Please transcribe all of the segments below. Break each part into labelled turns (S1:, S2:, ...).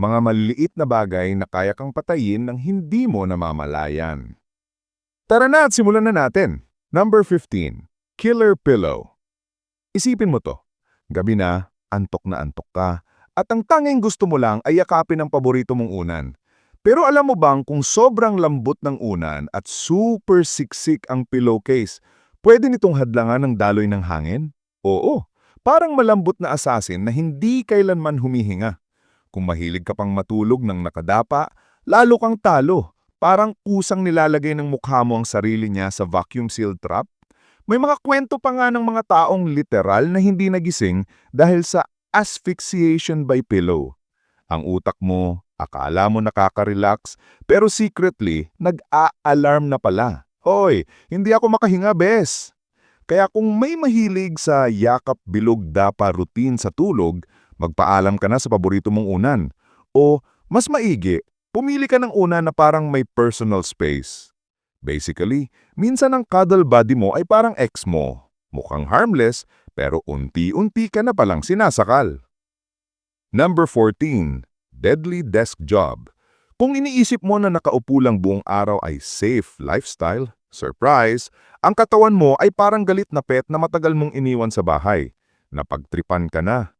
S1: Mga maliliit na bagay na kaya kang patayin ng hindi mo namamalayan. Tara na at simulan na natin. Number 15. Killer Pillow. Isipin mo to. Gabi na, antok na antok ka, at ang tanging gusto mo lang ay yakapin ang paborito mong unan. Pero alam mo bang kung sobrang lambot ng unan at super siksik ang pillowcase, pwede nitong hadlangan ng daloy ng hangin? Oo, parang malambot na assassin na hindi kailanman humihinga. Kung mahilig ka pang matulog ng nakadapa, lalo kang talo. Parang kusang nilalagay ng mukha mo ang sarili niya sa vacuum sealed trap. May mga kwento pa nga ng mga taong literal na hindi nagising dahil sa asphyxiation by pillow. Ang utak mo, akala mo nakaka-relax, pero secretly, nag-a-alarm na pala. Hoy, hindi ako makahinga, bes. Kaya kung may mahilig sa yakap bilog dapa routine sa tulog, magpaalam ka na sa paborito mong unan. O, mas maigi, pumili ka ng unan na parang may personal space. Basically, minsan ang cuddle buddy mo ay parang ex mo. Mukhang harmless, pero unti-unti ka na palang sinasakal. Number 14. Deadly Desk Job. Kung iniisip mo na nakaupo lang buong araw ay safe lifestyle, surprise, ang katawan mo ay parang galit na pet na matagal mong iniwan sa bahay. Napagtripan ka na.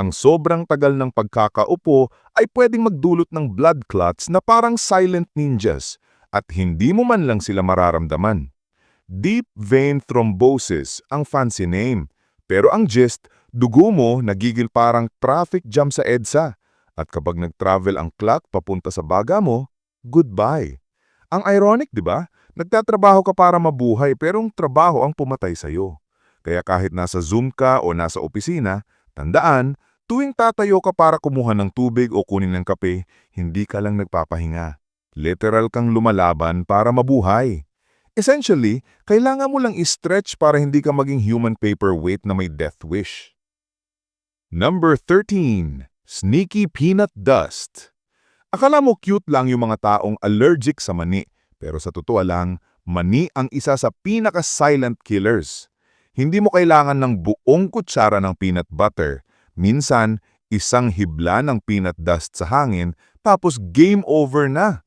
S1: Ang sobrang tagal ng pagkakaupo ay pwedeng magdulot ng blood clots na parang silent ninjas at hindi mo man lang sila mararamdaman. Deep vein thrombosis ang fancy name. Pero ang gist, dugo mo nagigil parang traffic jam sa EDSA. At kapag nag-travel ang clock papunta sa baga mo, goodbye. Ang ironic, di ba? Nagtatrabaho ka para mabuhay pero ang trabaho ang pumatay sa'yo. Kaya kahit nasa Zoom ka o nasa opisina, tandaan, tuwing tatayo ka para kumuha ng tubig o kunin ng kape, hindi ka lang nagpapahinga. Literal kang lumalaban para mabuhay. Essentially, kailangan mo lang i-stretch para hindi ka maging human paperweight na may death wish. Number 13. Sneaky Peanut Dust Akala mo cute lang yung mga taong allergic sa mani, pero sa totoo lang, mani ang isa sa pinaka-silent killers. Hindi mo kailangan ng buong kutsara ng peanut butter. Minsan, isang hibla ng peanut dust sa hangin, tapos game over na.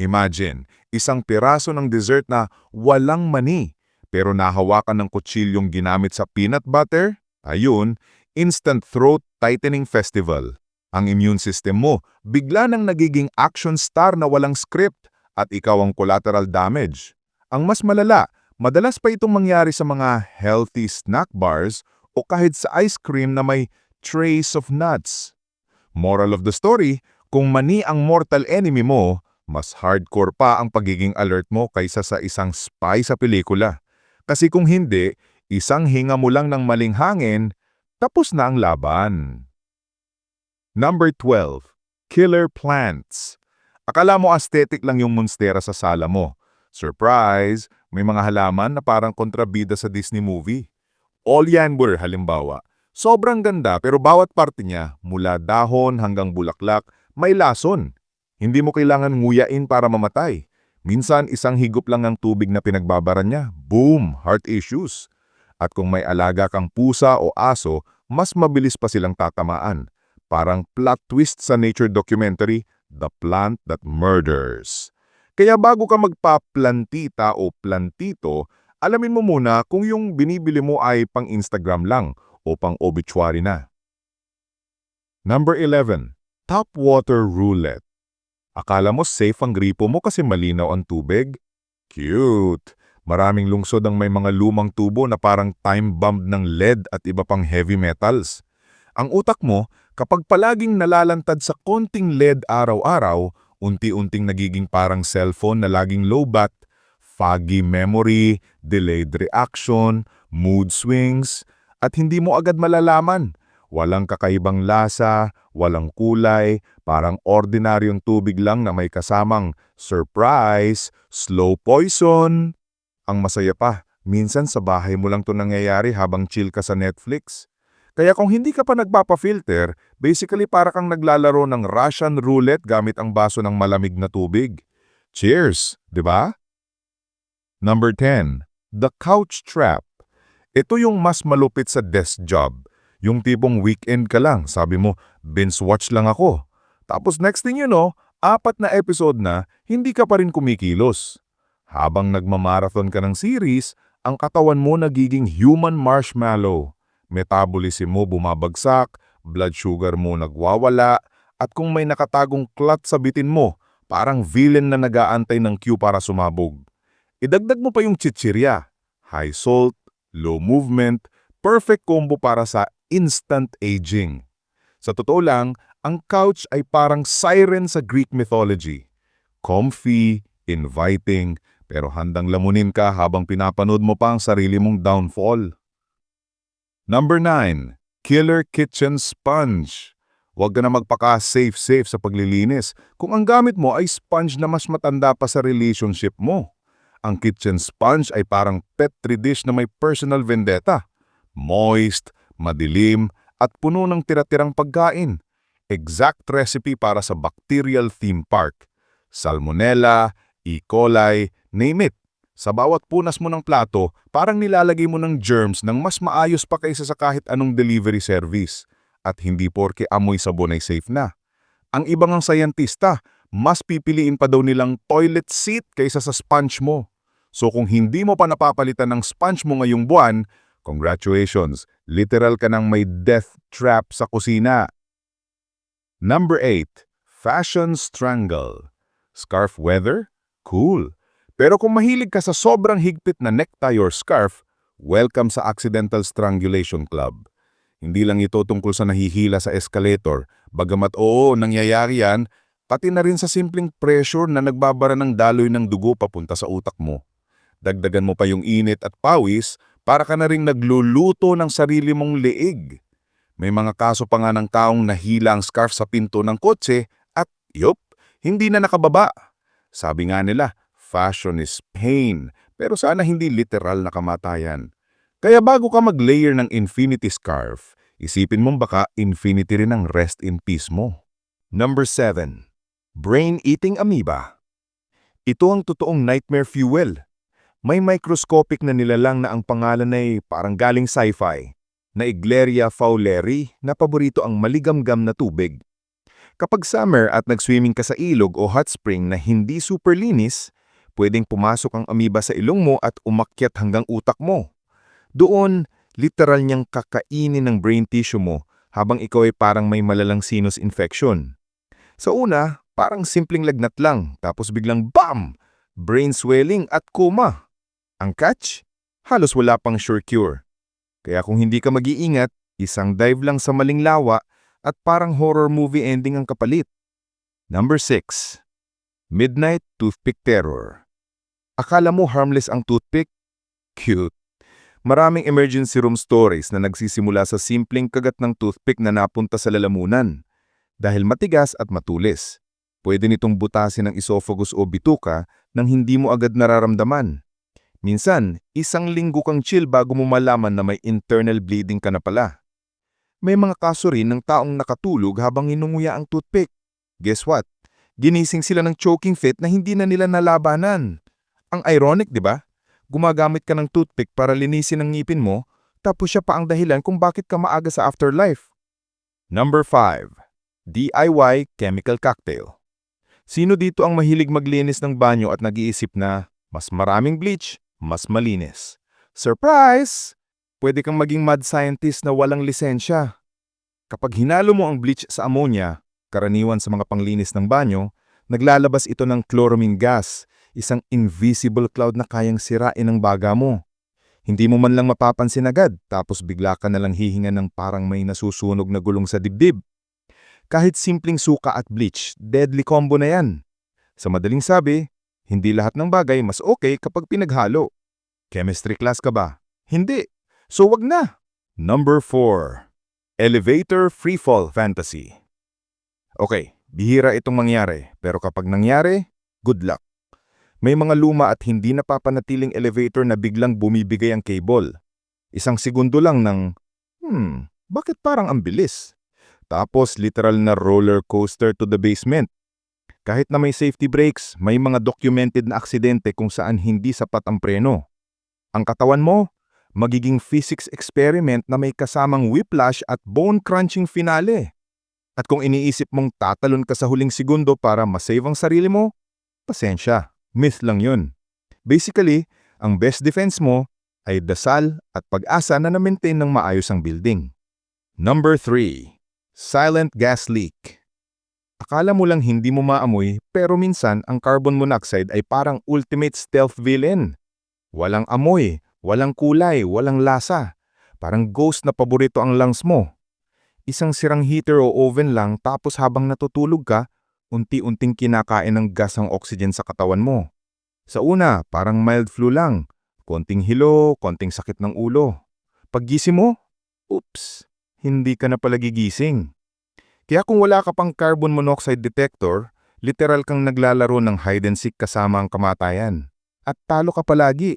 S1: Imagine, isang piraso ng dessert na walang mani, pero nahawakan ng kutsilyong ginamit sa peanut butter? Ayun, instant throat tightening festival. Ang immune system mo bigla nang nagiging action star na walang script at ikaw ang collateral damage. Ang mas malala, madalas pa itong mangyari sa mga healthy snack bars o kahit sa ice cream na may trace of nuts. Moral of the story, kung mani ang mortal enemy mo, mas hardcore pa ang pagiging alert mo kaysa sa isang spy sa pelikula. Kasi kung hindi, isang hinga mo lang ng maling hangin, tapos na ang laban. Number 12. Killer Plants Akala mo aesthetic lang yung monstera sa sala mo. Surprise! May mga halaman na parang kontrabida sa Disney movie. Oleander halimbawa. Sobrang ganda pero bawat parte niya, mula dahon hanggang bulaklak, may lason. Hindi mo kailangan nguyain para mamatay. Minsan isang higop lang ng tubig na pinagbabaran niya, boom, heart issues. At kung may alaga kang pusa o aso, mas mabilis pa silang tatamaan. Parang plot twist sa nature documentary, The Plant That Murders. Kaya bago ka magpa-plantita o plantito, alamin mo muna kung yung binibili mo ay pang Instagram lang o pang obituary na. Number 11. Top Water Roulette Akala mo safe ang gripo mo kasi malinaw ang tubig? Cute! Maraming lungsod ang may mga lumang tubo na parang time bomb ng lead at iba pang heavy metals. Ang utak mo, kapag palaging nalalantad sa konting LED araw-araw, unti-unting nagiging parang cellphone na laging low-bat, foggy memory, delayed reaction, mood swings, at hindi mo agad malalaman. Walang kakaibang lasa, walang kulay, parang ordinaryong tubig lang na may kasamang surprise, slow poison. Ang masaya pa, minsan sa bahay mo lang to nangyayari habang chill ka sa Netflix. Kaya kung hindi ka pa nagpapa-filter, basically para kang naglalaro ng Russian roulette gamit ang baso ng malamig na tubig. Cheers, di ba? Number 10. The Couch Trap. Ito yung mas malupit sa desk job. Yung tipong weekend ka lang, sabi mo, binge watch lang ako. Tapos next thing you know, apat na episode na, hindi ka pa rin kumikilos. Habang nagmamarathon ka ng series, ang katawan mo nagiging human marshmallow. Metabolism mo bumabagsak, blood sugar mo nagwawala, at kung may nakatagong clot sa bitin mo, parang villain na nagaantay ng cue para sumabog. Idagdag mo pa yung chichirya, high salt, low movement, perfect combo para sa instant aging. Sa totoo lang, ang couch ay parang siren sa Greek mythology. Comfy, inviting, pero handang lamunin ka habang pinapanood mo pa ang sarili mong downfall. Number 9. Killer Kitchen Sponge. Huwag ka na magpaka-safe-safe sa paglilinis kung ang gamit mo ay sponge na mas matanda pa sa relationship mo. Ang kitchen sponge ay parang petri dish na may personal vendetta. Moist, madilim, at puno ng tira-tirang pagkain. Exact recipe para sa bacterial theme park. Salmonella, E. coli, name it. Sa bawat punas mo ng plato, parang nilalagay mo ng germs ng mas maayos pa kaysa sa kahit anong delivery service. At hindi porke amoy sabon ay safe na. Ang ibang ang sayantista, mas pipiliin pa daw nilang toilet seat kaysa sa sponge mo. So kung hindi mo pa napapalitan ng sponge mo ngayong buwan, congratulations, literal ka nang may death trap sa kusina. Number 8. Fashion Strangle. Scarf weather? Cool. Pero kung mahilig ka sa sobrang higpit na necktie or scarf, welcome sa Accidental Strangulation Club. Hindi lang ito tungkol sa nahihila sa escalator, bagamat oo, nangyayari yan, pati na rin sa simpleng pressure na nagbabara ng daloy ng dugo papunta sa utak mo. Dagdagan mo pa yung init at pawis para ka na rin nagluluto ng sarili mong leeg. May mga kaso pa nga ng taong nahila ang scarf sa pinto ng kotse at, yup, hindi na nakababa. Sabi nga nila, fashion is pain, pero sana hindi literal na kamatayan. Kaya bago ka mag-layer ng infinity scarf, isipin mong baka infinity rin ang rest in peace mo. Number 7. Brain-eating amoeba. Ito ang totoong nightmare fuel. May microscopic na nilalang na ang pangalan ay parang galing sci-fi, na Igleria fowleri na paborito ang maligamgam na tubig. Kapag summer at nag-swimming ka sa ilog o hot spring na hindi super linis, pwedeng pumasok ang amoeba sa ilong mo at umakyat hanggang utak mo. Doon, literal niyang kakainin ng brain tissue mo habang ikaw ay parang may malalang sinus infection. Sa una, parang simpleng lagnat lang, tapos biglang BAM! Brain swelling at coma. Ang catch? Halos wala pang sure cure. Kaya kung hindi ka mag-iingat, isang dive lang sa maling lawa at parang horror movie ending ang kapalit. Number 6. Midnight Toothpick Terror Akala mo harmless ang toothpick? Cute. Maraming emergency room stories na nagsisimula sa simpleng kagat ng toothpick na napunta sa lalamunan. Dahil matigas at matulis, pwede nitong butasin ng esophagus o bituka nang hindi mo agad nararamdaman. Minsan, isang linggo kang chill bago mo malaman na may internal bleeding ka na pala. May mga kaso rin ng taong nakatulog habang inunguya ang toothpick. Guess what? Ginising sila ng choking fit na hindi na nila nalabanan. Ang ironic, di ba? Gumagamit ka ng toothpick para linisin ang ngipin mo, tapos siya pa ang dahilan kung bakit ka maaga sa afterlife. Number 5. DIY Chemical Cocktail Sino dito ang mahilig maglinis ng banyo at nag-iisip na mas maraming bleach, mas malinis? Surprise! Pwede kang maging mad scientist na walang lisensya. Kapag hinalo mo ang bleach sa ammonia, karaniwan sa mga panglinis ng banyo, naglalabas ito ng chloramine gas, isang invisible cloud na kayang sirain ang baga mo. Hindi mo man lang mapapansin agad, tapos bigla ka na lang hihinga ng parang may nasusunog na gulong sa dibdib. Kahit simpleng suka at bleach, deadly combo na yan. Sa madaling sabi, hindi lahat ng bagay mas okay kapag pinaghalo. Chemistry class ka ba? Hindi. So wag na. Number 4. Elevator Freefall Fantasy Okay, bihira itong mangyari, pero kapag nangyari, good luck. May mga luma at hindi napapanatiling elevator na biglang bumibigay ang cable. Isang segundo lang ng, hmm, bakit parang ang bilis? Tapos literal na roller coaster to the basement. Kahit na may safety brakes, may mga documented na aksidente kung saan hindi sapat ang preno. Ang katawan mo, magiging physics experiment na may kasamang whiplash at bone-crunching finale. At kung iniisip mong tatalon ka sa huling segundo para masave ang sarili mo, pasensya, myth lang yun. Basically, ang best defense mo ay dasal at pag-asa na na-maintain ng maayos ang building. Number 3. Silent gas leak. Akala mo lang hindi mo maamoy pero minsan ang carbon monoxide ay parang ultimate stealth villain. Walang amoy, walang kulay, walang lasa. Parang ghost na paborito ang lungs mo. Isang sirang heater o oven lang tapos habang natutulog ka, unti-unting kinakain ng gas ang oxygen sa katawan mo. Sa una, parang mild flu lang. Konting hilo, konting sakit ng ulo. Paggising mo, oops, hindi ka na pala gigising. Kaya kung wala ka pang carbon monoxide detector, literal kang naglalaro ng hide and seek kasama ang kamatayan. At talo ka palagi.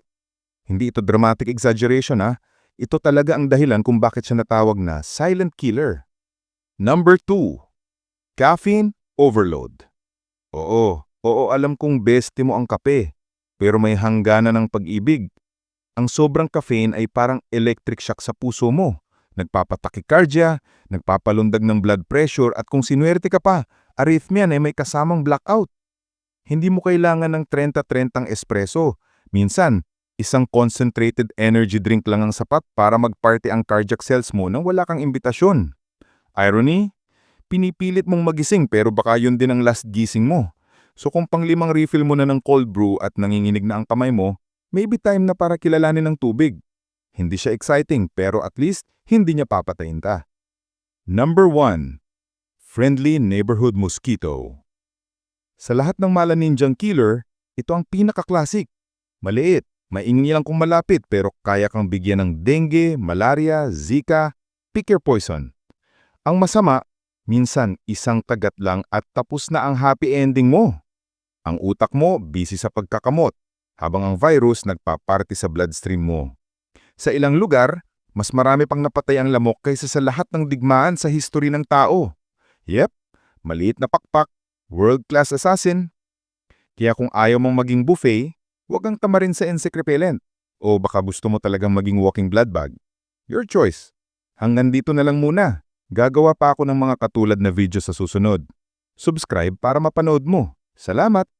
S1: Hindi ito dramatic exaggeration ha. Ito talaga ang dahilan kung bakit siya natawag na silent killer. Number 2. Caffeine overload. Oo, oo alam kong beste mo ang kape, pero may hangganan ng pag-ibig. Ang sobrang caffeine ay parang electric shock sa puso mo. Nagpapatakikardia, nagpapalundag ng blood pressure at kung sinuwerte ka pa, arrhythmia na may kasamang blackout. Hindi mo kailangan ng 30-30 espresso. Minsan, isang concentrated energy drink lang ang sapat para magparty ang cardiac cells mo nang wala kang imbitasyon. Irony? Pinipilit mong magising pero baka yun din ang last gising mo. So kung panglimang refill mo na ng cold brew at nanginginig na ang kamay mo, maybe time na para kilalanin ng tubig. Hindi siya exciting pero at least hindi niya papatayin ta. Number 1. Friendly Neighborhood Mosquito Sa lahat ng mala ninjang killer, ito ang pinaka-classic. Maliit, maingi lang kung malapit pero kaya kang bigyan ng dengue, malaria, zika, pick your poison. Ang masama, minsan isang kagat lang at tapos na ang happy ending mo. Ang utak mo busy sa pagkakamot, habang ang virus nagpaparty sa bloodstream mo. Sa ilang lugar, mas marami pang napatay ang lamok kaysa sa lahat ng digmaan sa history ng tao. Yep, maliit na pakpak, world-class assassin. Kaya kung ayaw mong maging buffet, huwag kang tamarin sa insect. O baka gusto mo talagang maging walking blood bag. Your choice. Hanggang dito na lang muna. Gagawa pa ako ng mga katulad na video sa susunod. Subscribe para mapanood mo. Salamat!